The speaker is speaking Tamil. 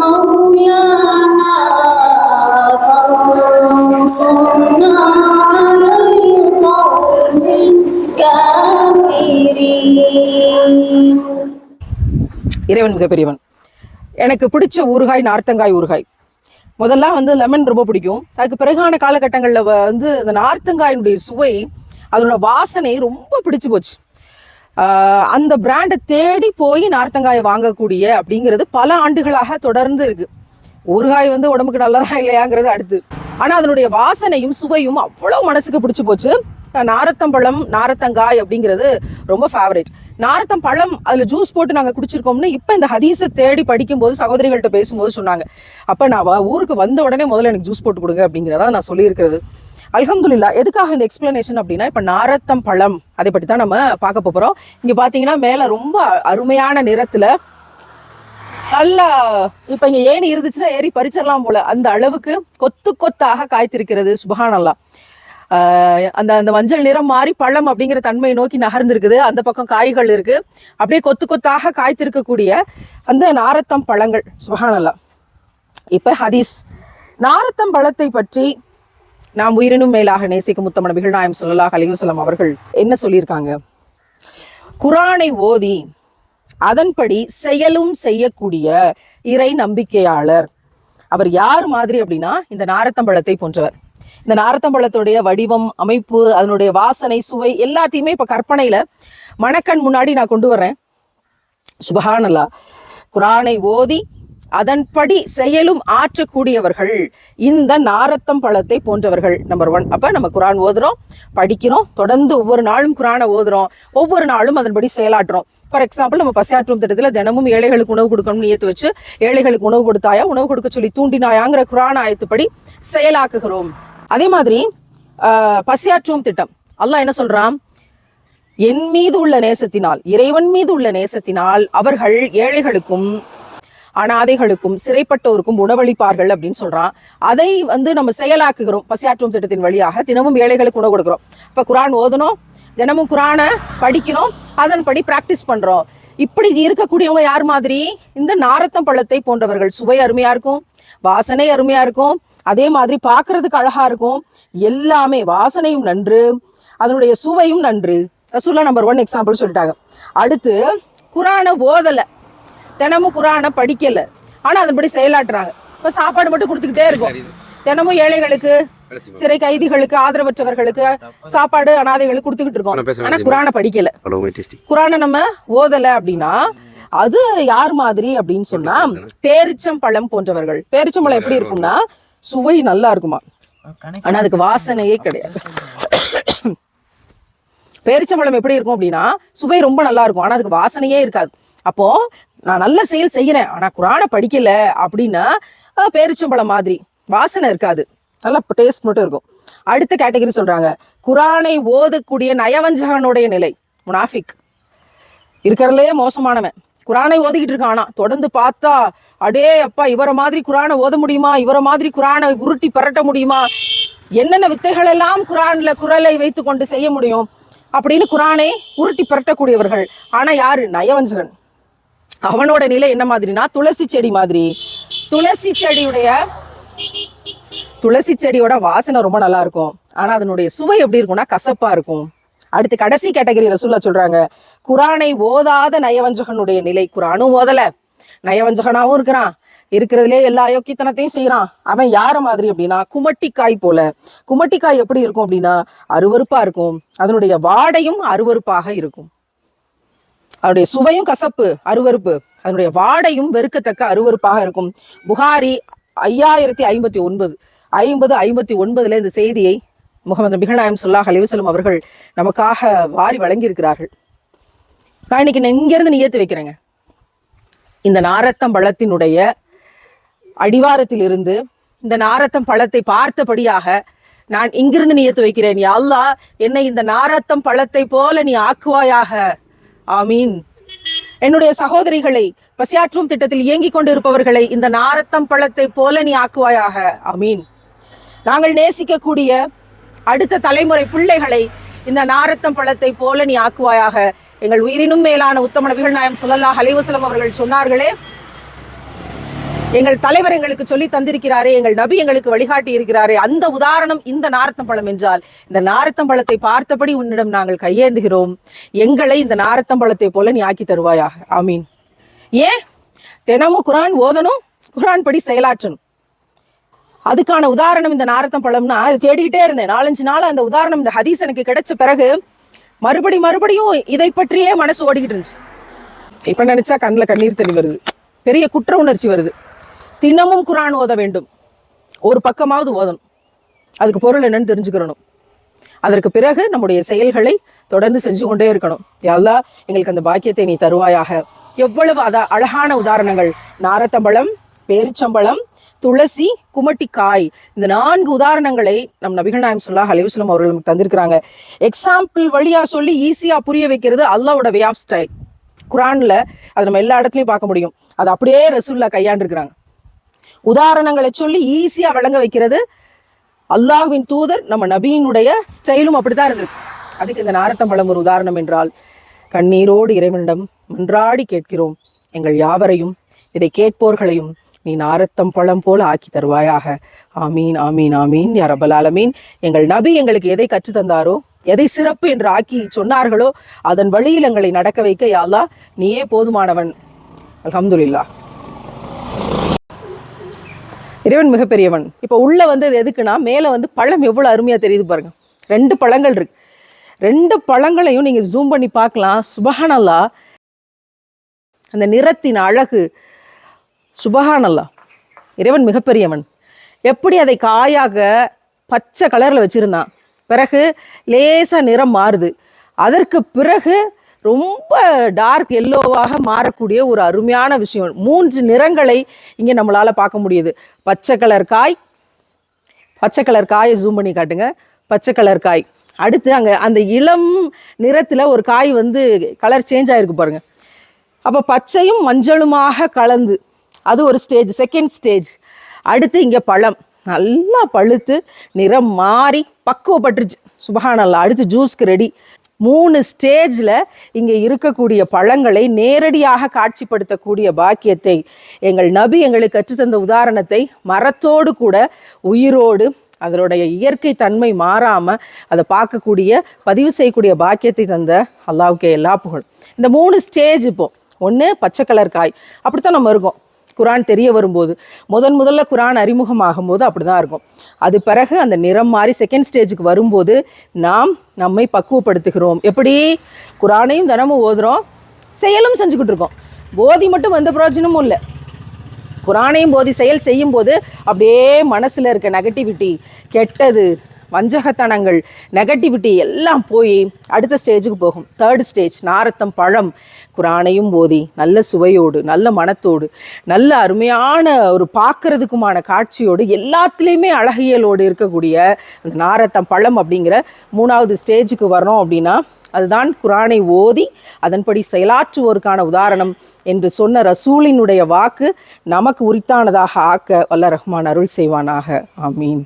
مولانا فانصرنا على القوم الكافرين இறைவன் மிகப்பெரியவன் எனக்கு பிடிச்ச ஊறுகாய் நார்த்தங்காய் ஊறுகாய் முதல்ல வந்து லெமன் ரொம்ப பிடிக்கும் அதுக்கு பிறகான காலகட்டங்களில் வந்து இந்த நார்த்தங்காயினுடைய சுவை அதனோட வாசனை ரொம்ப பிடிச்சு போச்சு ஆஹ் அந்த பிராண்டை தேடி போய் நார்த்தங்காயை வாங்கக்கூடிய அப்படிங்கிறது பல ஆண்டுகளாக தொடர்ந்து இருக்கு. ஊறுகாய் வந்து உடம்புக்கு நல்லதா இல்லையாங்கிறது அடுத்து. ஆனால் அதனுடைய வாசனையும் சுவையும் அவ்வளோ மனசுக்கு பிடிச்சி போச்சு. நாரத்தம்பழம் நாரத்தங்காய் அப்படிங்கிறது ரொம்ப ஃபேவரேட் நாரத்தம் பழம் ஜூஸ் போட்டு நாங்கள் குடிச்சிருக்கோம்னு இப்போ இந்த ஹதீஸை தேடி படிக்கும்போது சகோதரிகள்கிட்ட பேசும்போது சொன்னாங்க. அப்போ நான் வ- ஊருக்கு வந்த உடனே முதல்ல எனக்கு ஜூஸ் போட்டு கொடுங்க அப்படிங்கிறதா நான் சொல்லியிருக்கிறது. அல்ஹம்துலில்லா எதுக்காக இந்த எக்ஸ்பிளனேஷன் அப்படின்னா இப்போ நாரத்தம் பழம் அதை பற்றி தான் நம்ம பார்க்க போகிறோம் இங்கே பார்த்தீங்கன்னா மேலே ரொம்ப அருமையான நிறத்தில் நல்லா இப்போ இங்கே ஏணி இருந்துச்சுன்னா ஏறி பறிச்சிடலாம் போல. அந்த அளவுக்கு கொத்து கொத்தாக காய்த்திருக்கிறது சுபஹானல்லா. அந்த அந்த மஞ்சள் நிறம் மாறி பழம் அப்படிங்கிற தன்மையை நோக்கி நகர்ந்திருக்குது. அந்த பக்கம் காய்கள் இருக்கு. அப்படியே கொத்து கொத்தாக காய்த்திருக்கக்கூடிய அந்த நாரத்தம் பழங்கள் சுபஹானல்லா. இப்போ ஹதீஸ். நாரத்தம் பழத்தை பற்றி நாம் உயிரினும் மேலாக நேசிக்கும் முத்தம நபிகள் நாயம் ஸல்லல்லாஹு அலைஹி அவர்கள் என்ன சொல்லியிருக்காங்க? குரானை ஓதி அதன்படி செயலும் செய்யக்கூடிய இறை நம்பிக்கையாளர். அவர் யார் மாதிரி அப்படின்னா இந்த நாரத்தம்பழத்தை போன்றவர். இந்த நாரத்தம்பழத்துடைய வடிவம் அமைப்பு அதனுடைய வாசனை சுவை எல்லாத்தையுமே இப்போ கற்பனையில மணக்கண் முன்னாடி நான் கொண்டு வரேன் சுபஹானல்லா. குரானை ஓதி அதன்படி செயலும் ஆற்றக்கூடியவர்கள். இந்த நாரத்தம் பழத்தை போன்றவர்கள் நம்பர் ஒன் அப்ப நம்ம குரான் ஓதுறோம் படிக்கிறோம் தொடர்ந்து ஒவ்வொரு நாளும் குரானை ஓதுறோம். ஒவ்வொரு நாளும் அதன்படி செயலாற்றுறோம். ஃபார் எக்ஸாம்பிள் நம்ம பசியாற்றும் திட்டத்தில் தினமும் ஏழைகளுக்கு உணவு கொடுக்கணும்னு ஏற்று வச்சு ஏழைகளுக்கு உணவு கொடுத்தாயா உணவு கொடுக்க சொல்லி தூண்டினாயாங்கிற குரான் ஆயத்துப்படி செயலாக்குகிறோம். அதே மாதிரி பசியாற்றும் திட்டம். அல்லாஹ் என்ன சொல்றான்? என் மீது உள்ள நேசத்தினால் இறைவன் மீது உள்ள நேசத்தினால் அவர்கள் ஏழைகளுக்கும் அனாதைகளுக்கும் சிறைப்பட்டோருக்கும் உணவளிப்பார்கள் அப்படின்னு சொல்றான். அதை வந்து நம்ம செயலாக்குகிறோம் பசியாற்றும் திட்டத்தின் வழியாக தினமும் ஏழைகளுக்கு உணவு கொடுக்குறோம். இப்ப குரான் ஓதணும் தினமும் குரானை படிக்கிறோம் அதன்படி பிராக்டிஸ் பண்றோம். இப்படி இருக்கக்கூடியவங்க யார் மாதிரி? இந்த நாரத்தம் பழத்தை போன்றவர்கள். சுவை அருமையா இருக்கும் வாசனை அருமையா இருக்கும் அதே மாதிரி பார்க்கறதுக்கு அழகா இருக்கும். எல்லாமே வாசனையும் நன்று அதனுடைய சுவையும் நன்று. ரசூல்லா நம்பர் ஒன் எக்ஸாம்பிள் சொல்லிட்டாங்க. அடுத்து குரானை ஓதலை. தினமும் குரானை படிக்கல. ஆனா அதன்படி செயலாற்றுறாங்க. இப்ப சாப்பாடு மட்டும் கொடுத்துக்கிட்டே இருக்கும். தினமும் ஏழைகளுக்கு சிறை கைதிகளுக்கு ஆதரவற்றவர்களுக்கு சாப்பாடு அனாதைகளுக்கு கொடுத்துக்கிட்டு இருக்கோம். ஆனா குரானை படிக்கல. குரானை நம்ம ஓதல அப்படின்னா அது யார் மாதிரி அப்படின்னு சொன்னா பேரிச்சம் பழம் போன்றவர்கள். பேரிச்சம்பழம் எப்படி இருக்கும்னா சுவை நல்லா இருக்குமா? ஆனா அதுக்கு வாசனையே கிடையாது. பேரிச்சம்பழம் எப்படி இருக்கும் அப்படின்னா சுவை ரொம்ப நல்லா இருக்கும். ஆனா அதுக்கு வாசனையே இருக்காது. அப்போ நான் நல்ல செயல் செய்யறேன் ஆனா குரானை படிக்கல அப்படின்னா பேரிச்சம்பழம் மாதிரி. வாசனை இருக்காது. நல்ல டேஸ்ட் மட்டும் இருக்கும். அடுத்த கேட்டகரி சொல்றாங்க. குரானை ஓதக்கூடிய நயவஞ்சகனுடைய நிலை. முனாஃபிக். இருக்கிறதுலயே மோசமானவன். குரானை ஓதிக்கிட்டு இருக்கான் ஆனா தொடர்ந்து பார்த்தா அடே அப்பா இவரை மாதிரி குரானை ஓத முடியுமா? இவரை மாதிரி குரானை உருட்டி பரட்ட முடியுமா? என்னென்ன வித்தைகள் எல்லாம் குரான்ல குரலை வைத்து கொண்டு செய்ய முடியும்? அப்படின்னு குரானை உருட்டி பரட்டக்கூடியவர்கள். ஆனா யாரு? நயவஞ்சகன். அவனோட நிலை என்ன மாதிரினா துளசி செடி மாதிரி. துளசி செடியுடைய துளசி செடியோட வாசனை ரொம்ப நல்லா இருக்கும். ஆனா அதனுடைய சுவை எப்படி இருக்கும்னா கசப்பா இருக்கும். அடுத்து கடைசி கேட்டகரியில சொல்ல சொல்றாங்க. குரானை ஓதாத நயவஞ்சகனுடைய நிலை. குரானும் ஓதல. நயவஞ்சகனாவும் இருக்கிறான். இருக்கிறதுலே எல்லா அயோக்கியத்தனத்தையும் செய்யறான் அவன் யார மாதிரி அப்படின்னா குமட்டிக்காய் போல. குமட்டிக்காய் எப்படி இருக்கும் அப்படின்னா அருவறுப்பா இருக்கும். அதனுடைய வாடையும் அருவருப்பாக இருக்கும். அதனுடைய சுவையும் கசப்பு அருவருப்பு அதனுடைய வாடையும் வெறுக்கத்தக்க அருவருப்பாக இருக்கும். புகாரி ஐயாயிரத்தி ஐம்பத்தி ஒன்பது ஐம்பது ஐம்பத்தி ஒன்பதுல இந்த செய்தியை முகமது நபிகள் சொல்லாஹ் அலிவசலம் அவர்கள் நமக்காக வாரி வழங்கியிருக்கிறார்கள். நான் இன்னைக்கு நான் இங்கிருந்து நியத்து வைக்கிறேங்க. இந்த நாரத்தம் பழத்தினுடைய அடிவாரத்தில் இருந்து இந்த நாரத்தம் பழத்தை பார்த்தபடியாக நான் இங்கிருந்து நியத்து வைக்கிறேன். நீ அல்லாஹ் என்னை இந்த நாரத்தம் பழத்தை போல நீ ஆக்குவாயாக. ஆமீன். என்னுடைய சகோதரிகளை பசியாற்றும் திட்டத்தில் இயங்கிக் கொண்டிருப்பவர்களை இந்த நாரத்தம் பழத்தை போல நீ ஆக்குவாயாக. ஆமீன். நாங்கள் நேசிக்கக்கூடிய அடுத்த தலைமுறை பிள்ளைகளை இந்த நாரத்தம் பழத்தை போல நீ ஆக்குவாயாக. எங்கள் உயிரினும் மேலான உத்தம நபிகள் நாயம் ஸல்லல்லாஹு ஹலிவசலம் அவர்கள் சொன்னார்களே எங்கள் தலைவர் எங்களுக்கு சொல்லி தந்திருக்கிறாரே எங்கள் நபி எங்களுக்கு வழிகாட்டி இருக்கிறாரே அந்த உதாரணம் இந்த நாரத்தம்பழம் என்றால் இந்த நாரத்தம்பழத்தை பார்த்தபடி உன்னிடம் நாங்கள் கையேந்துகிறோம். எங்களை இந்த நாரத்தம்பழத்தை போல நீ ஆக்கி தருவாயாக. ஆமீன். ஏன்? தினமும் குரான் ஓதணும் குரான் படி செயலாற்றணும். அதுக்கான உதாரணம் இந்த நாரத்தம் பழம்னா தேடிக்கிட்டே இருந்தேன். நாலஞ்சு நாள் அந்த உதாரணம் இந்த ஹதீஸ் எனக்கு கிடைச்ச பிறகு மறுபடி மறுபடியும் இதை பற்றியே மனசு ஓடிக்கிட்டு இருந்துச்சு. இப்ப நினைச்சா கண்ணில் கண்ணீர் தண்ணி வருது. பெரிய குற்ற உணர்ச்சி வருது. தினமும் குரான் ஓத வேண்டும். ஒரு பக்கமாவது ஓதணும். அதுக்கு பொருள் என்னன்னு தெரிஞ்சுக்கிறணும். அதற்கு பிறகு நம்முடைய செயல்களை தொடர்ந்து செஞ்சு கொண்டே இருக்கணும். எல்லா எங்களுக்கு அந்த பாக்கியத்தை நீ தருவாயாக. எவ்வளவு அத அழகான உதாரணங்கள். நாரத்தம்பழம் பேரிச்சம்பழம் துளசி குமட்டிக்காய். இந்த நான்கு உதாரணங்களை நம் நபிகள் நாயம் சொல்லா அலிவசலம் அவர்கள் நமக்கு தந்திருக்கிறாங்க. எக்ஸாம்பிள் வழியா சொல்லி ஈஸியா புரிய வைக்கிறது அல்லாவோட வே ஆஃப் ஸ்டைல் குரான்ல அதை நம்ம எல்லா இடத்துலையும் பார்க்க முடியும். அது அப்படியே ரசூல்லா கையாண்டிருக்கிறாங்க. உதாரணங்களை சொல்லி ஈஸியா விளங்க வைக்கிறது. அல்லாஹ்வின் தூதர் நம்ம நபியினுடைய ஸ்டைலும் அப்படிதான் இருந்தது அதுக்கு இந்த நாரத்தம்பழம் ஒரு உதாரணம் என்றால் கண்ணீரோடு இறைவனிடம் மன்றாடி கேட்கிறோம். எங்கள் யாவரையும் இதை கேட்போர்களையும் நீ நாரத்தம் பழம் போல ஆக்கி தருவாயாக. ஆமீன் ஆமீன் ஆமீன் யா ரப்பல் ஆலமீன். எங்கள் நபி எங்களுக்கு எதை கற்று தந்தாரோ எதை சிறப்பு என்று ஆக்கி சொன்னார்களோ அதன் வழியில் எங்களை நடக்க வைக்க யாழ்லா நீயே போதுமானவன். அலமதுல்லா இறைவன் மிகப்பெரியவன். இப்போ உள்ள வந்து அது எதுக்குன்னா மேலே வந்து பழம் எவ்வளோ அருமையாக தெரியுது பாருங்க. ரெண்டு பழங்கள் இருக்கு. ரெண்டு பழங்களையும் நீங்கள் ஜூம் பண்ணி பார்க்கலாம். சுபஹானல்லா. அந்த நிறத்தின் அழகு. சுபஹானல்லா. இறைவன் மிகப்பெரியவன். எப்படி அதை காயாக பச்சை கலரில் வச்சுருந்தான். பிறகு லேசாக நிறம் மாறுது. அதற்கு பிறகு ரொம்ப டார்க் எல்லோவாக மாறக்கூடிய ஒரு அருமையான விஷயம். மூன்று நிறங்களை இங்கே நம்மளால் பார்க்க முடியுது. பச்சை கலர் காய் பச்சை கலர் காயை ஜூம் பண்ணி காட்டுங்க. பச்சை கலர் காய். அடுத்து அங்கே அந்த இளம் நிறத்தில் ஒரு காய் வந்து கலர் சேஞ்ச் ஆகிருக்கு பாருங்கள் அப்போ பச்சையும் மஞ்சளுமாக கலந்து அது ஒரு ஸ்டேஜ் செகண்ட் ஸ்டேஜ் அடுத்து இங்கே பழம். நல்லா பழுத்து நிறம் மாறி பக்குவப்பட்டுருச்சு. சுபஹானல்லா அடுத்து ஜூஸ்க்கு ரெடி மூணு ஸ்டேஜில் இங்கே இருக்கக்கூடிய பழங்களை நேரடியாக காட்சிப்படுத்தக்கூடிய பாக்கியத்தை எங்கள் நபி எங்களுக்கு கற்றுத்தந்த உதாரணத்தை மரத்தோடு கூட உயிரோடு அதனுடைய இயற்கை தன்மை மாறாமல் அதை பார்க்கக்கூடிய பதிவு செய்யக்கூடிய பாக்கியத்தை தந்த அல்லாவுக்கு எல்லா புகழ் இந்த மூணு ஸ்டேஜ் இப்போது ஒன்று பச்சை கலர் காய். அப்படித்தான் நம்ம இருக்கோம். குரான் தெரிய வரும்போது முதன் முதல்ல குரான் அறிமுகமாகும் போது அப்படிதான் இருக்கும். அது பிறகு அந்த நிறம் மாறி செகண்ட் ஸ்டேஜுக்கு வரும்போது நாம் நம்மை பக்குவப்படுத்துகிறோம். எப்படி? குரானையும் தினமும் ஓதுறோம் செயலும் செஞ்சுக்கிட்டு இருக்கோம். போதி மட்டும் எந்த பிரயோஜனமும் இல்லை. குரானையும் போதி செயல் செய்யும் போது அப்படியே மனசில் இருக்க நெகட்டிவிட்டி கெட்டது வஞ்சகத்தனங்கள் நெகட்டிவிட்டி எல்லாம் போய் அடுத்த ஸ்டேஜுக்கு போகும். தேர்ட் ஸ்டேஜ் நாரத்தம் பழம். குரானையும் போதி நல்ல சுவையோடு நல்ல மனத்தோடு நல்ல அருமையான ஒரு பார்க்கறதுக்குமான காட்சியோடு எல்லாத்துலேயுமே அழகியலோடு இருக்கக்கூடிய அந்த நாரத்தம் பழம் அப்படிங்கிற மூணாவது ஸ்டேஜுக்கு வரணும் அப்படின்னா அதுதான் குரானை ஓதி அதன்படி செயலாற்றுவோருக்கான உதாரணம் என்று சொன்ன ரசூலினுடைய வாக்கு நமக்கு உரித்தானதாக ஆக்க வல்ல ரஹ்மான் அருள் செய்வானாக. ஆமீன்.